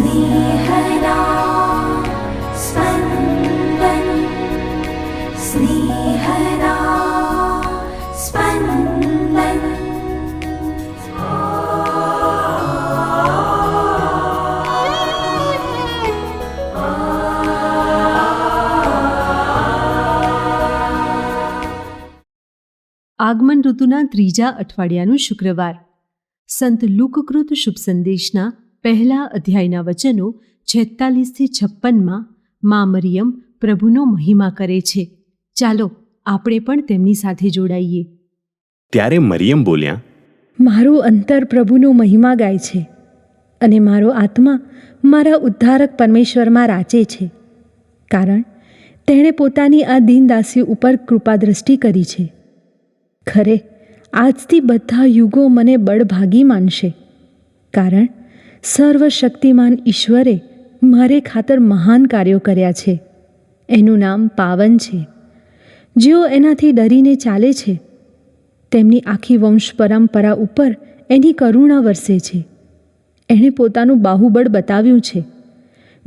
स्नेहदा स्पन्दन् स्नेहदा स्पन्दन् આગમન ઋતુના ત્રીજા અઠવાડિયાનું શુક્રવાર સંત લુકકૃત શુભ સંદેશના પહેલા અધ્યાયના વચનો છેતાલીસથી છપ્પનમાં મા મરિયમ પ્રભુનો મહિમા કરે છે. ચાલો આપણે પણ તેમની સાથે જોડાઈએ. ત્યારે મરિયમ બોલ્યા મારું અંતર પ્રભુનો મહિમા ગાય છે અને મારો આત્મા મારા ઉદ્ધારક પરમેશ્વરમાં રાચે છે. કારણ તેણે પોતાની આ દીનદાસી ઉપર કૃપાદ્રષ્ટિ કરી છે. ખરે આજથી બધા યુગો મને બળભાગી માનશે. કારણ સર્વશક્તિમાન ઈશ્વરે મારે ખાતર મહાન કાર્યો કર્યા છે. એનું નામ પાવન છે. જેઓ એનાથી ડરીને ચાલે છે, તેમની આખી વંશ પરંપરા ઉપર એની કરુણા વરસે છે. એણે પોતાનું બાહુબળ બતાવ્યું છે.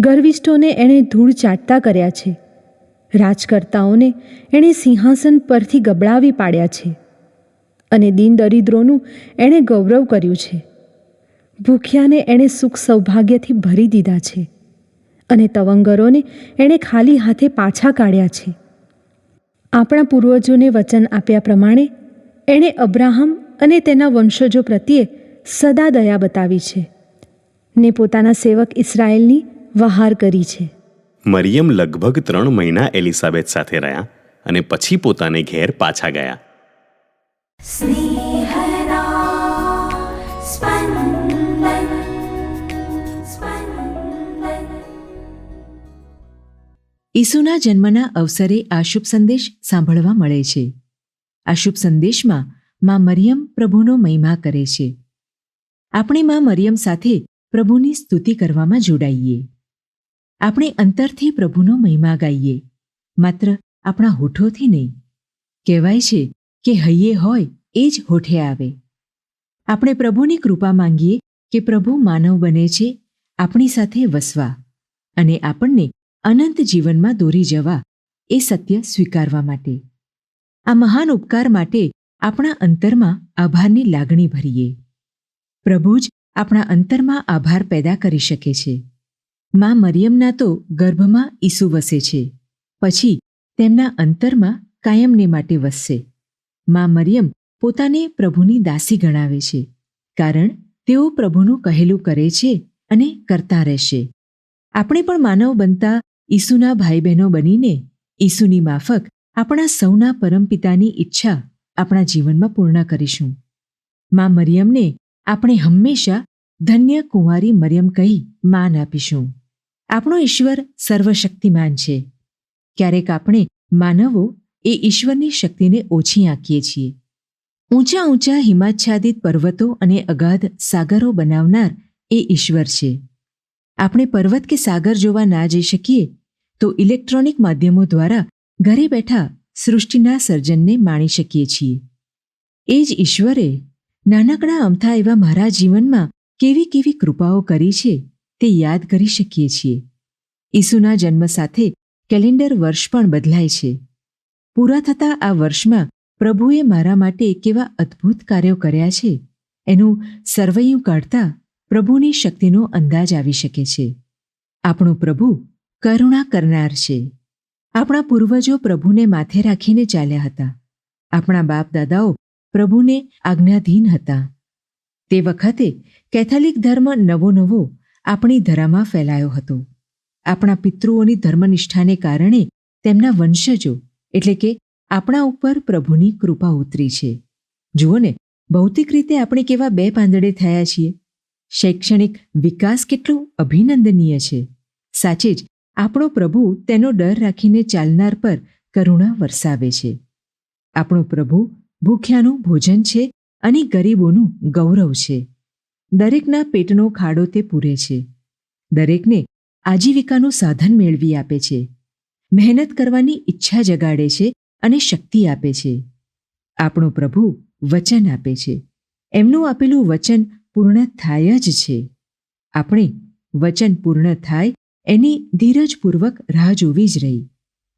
ગર્વિષ્ઠોને એણે ધૂળ ચાટતા કર્યા છે. રાજકર્તાઓને એણે સિંહાસન પરથી ગબડાવી પાડ્યા છે. અને દીન દરિદ્રોનું એણે ગૌરવ કર્યું છે. ભૂખ્યાને એણે સુખ સૌભાગ્યથી ભરી દીધા છે અને તવંગરોને એણે ખાલી હાથે પાછા કાઢ્યા છે. આપણા પૂર્વજોને વચન આપ્યા પ્રમાણે એણે અબ્રાહમ અને તેના વંશજો પ્રત્યે સદા દયા બતાવી છે ને પોતાના સેવક ઇસરાયેલની વહાર કરી છે. મરિયમ લગભગ ત્રણ મહિના એલિઝાબેથ સાથે રહ્યા અને પછી પોતાને ઘેર પાછા ગયા. ઈસુના જન્મના અવસરે આ શુભ સંદેશ સાંભળવા મળે છે. આ શુભ સંદેશમાં માં મરિયમ પ્રભુનો મહિમા કરે છે. આપણે માં મરિયમ સાથે પ્રભુની સ્તુતિ કરવામાં જોડાઈએ. આપણે અંતરથી પ્રભુનો મહિમા ગાઈએ. માત્ર આપણા હોઠોથી નહીં. કહેવાય છે કે હૈયે હોય એ જ હોઠે આવે. આપણે પ્રભુની કૃપા માંગીએ કે પ્રભુ માનવ બને છે, આપણી સાથે વસવા. અને આપણને અનંત જીવનમાં દોરી જવા એ સત્ય સ્વીકારવા માટે. આ મહાન ઉપકાર માટે આપણા અંતરમાં આભારની લાગણી ભરીએ. પ્રભુ જ આપણા અંતરમાં આભાર પેદા કરી શકે છે. માં મરિયમના તો ગર્ભમાં ઈસુ વસે છે. પછી તેમના અંતરમાં કાયમને માટે વસશે માં મરિયમ પોતાને પ્રભુની દાસી ગણાવે છે, કારણ તેઓ પ્રભુનું કહેલું કરે છે અને કરતા રહેશે. આપણે પણ માનવ બનતા ઈસુના ભાઈ બહેનો બનીને ઈસુની માફક આપણા સૌના પરમપિતાની ઈચ્છા આપણા જીવનમાં પૂર્ણ કરીશું. માં મરિયમને આપણે હંમેશા ધન્ય કુંવારી મરિયમ કહી માન આપીશું. આપણો ઈશ્વર સર્વશક્તિમાન છે. ક્યારેક આપણે માનવો એ ઈશ્વરની શક્તિને ઓછી આંકીએ છીએ. ઊંચા ઊંચા હિમાચ્છાદિત પર્વતો અને અગાધ સાગરો બનાવનાર એ ઈશ્વર છે. આપણે પર્વત કે સાગર જોવા ના જઈ શકીએ, તો ઇલેક્ટ્રોનિક માધ્યમો દ્વારા ઘરે બેઠા સૃષ્ટિના સર્જનને માણી શકીએ છીએ. એ જ ઈશ્વરે નાનકડા અમથા એવા મારા જીવનમાં કેવી કેવી કૃપાઓ કરી છે તે યાદ કરી શકીએ છીએ. ઈસુના જન્મ સાથે કેલેન્ડર વર્ષ પણ બદલાય છે. પૂરા થતા આ વર્ષમાં પ્રભુએ મારા માટે કેવા અદ્ભુત કાર્યો કર્યા છે, એનું સર્વૈયું કાઢતા પ્રભુની શક્તિનો અંદાજ આવી શકે છે. આપણો પ્રભુ કરુણા કરનાર છે. આપણા પૂર્વજો પ્રભુને માથે રાખીને ચાલ્યા હતા. આપણા બાપ દાદાઓ પ્રભુને આજ્ઞાધીન હતા. તે વખતે કેથોલિક ધર્મ નવો નવો આપણી ધરામાં ફેલાયો હતો. આપણા પિતૃઓની ધર્મનિષ્ઠાને કારણે તેમના વંશજો, એટલે કે આપણા ઉપર પ્રભુની કૃપા ઉતરી છે. જુઓ ને ભૌતિક રીતે આપણે કેવા બે પાંદડે થયા છીએ? શૈક્ષણિક વિકાસ કેટલો અભિનંદનીય છે. સાચે જ, આપણો પ્રભુ તેનો ડર રાખીને ચાલનાર પર કરુણા વરસાવે છે. આપણો પ્રભુ ભૂખ્યાનું ભોજન છે અને ગરીબોનું ગૌરવ છે. દરેકના પેટનો ખાડો તે પૂરે છે. દરેકને આજીવિકાનું સાધન મેળવી આપે છે. મહેનત કરવાની ઈચ્છા જગાડે છે અને શક્તિ આપે છે. આપણો પ્રભુ વચન આપે છે. એમનું આપેલું વચન પૂર્ણ થાય જ છે. આપણે વચન પૂર્ણ થાય એની ધીરજપૂર્વક રાહ જોવી જ રહી.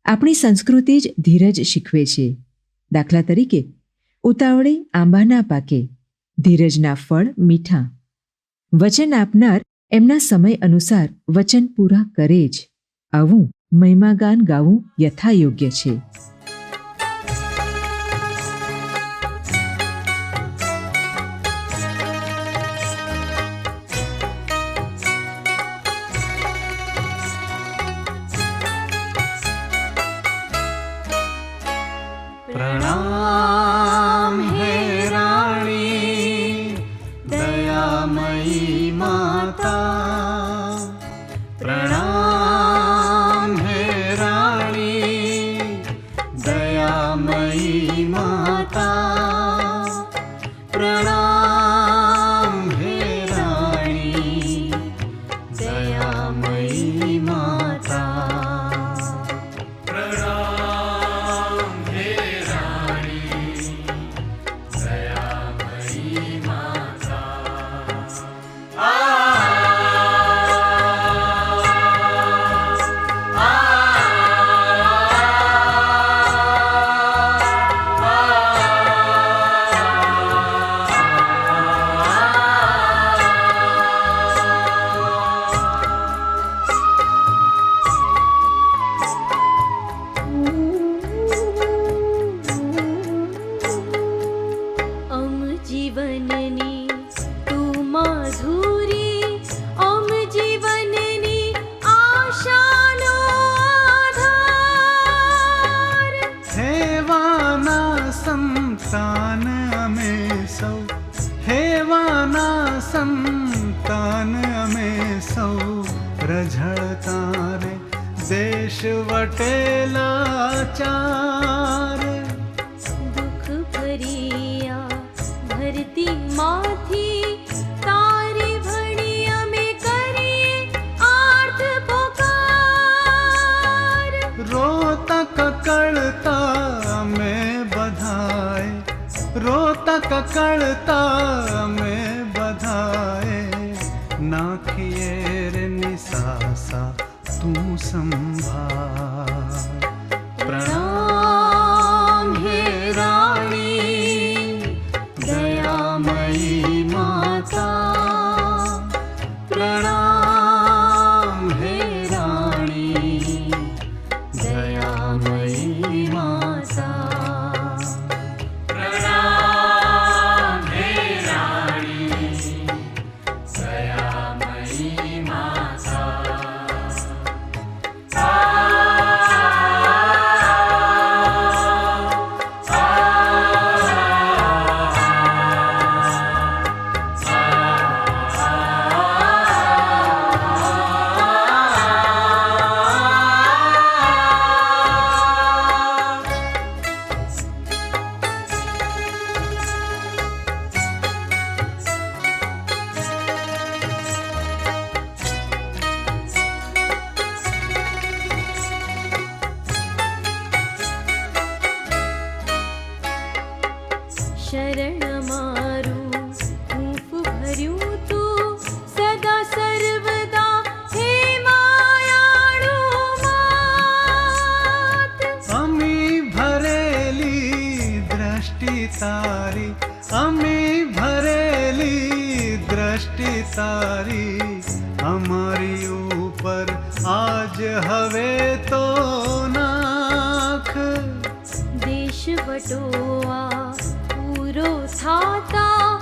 આપણી સંસ્કૃતિ જ ધીરજ શીખવે છે. દાખલા તરીકે, ઉતાવળે આંબાના પાકે, ધીરજના ફળ મીઠા. વચન આપનાર એમના સમય અનુસાર વચન પૂરા કરે જ. આવું મહિમાગાન ગાવું યથાયોગ્ય છે. प्रणाम हे राणी दयामयी माता। प्रणाम हे राणी दयामयी माता। प्रणाम संतान में सौ रझड़तार देश वटेला दुख भरिया भरती माथी कड़ता में में बधाए रोता ककड़ता में તું તારી અમે ભરેલી દ્રષ્ટિ તારી અમારી ઉપર આજ હવે તો નાખ દેશ વટોઆ પૂરો થાતા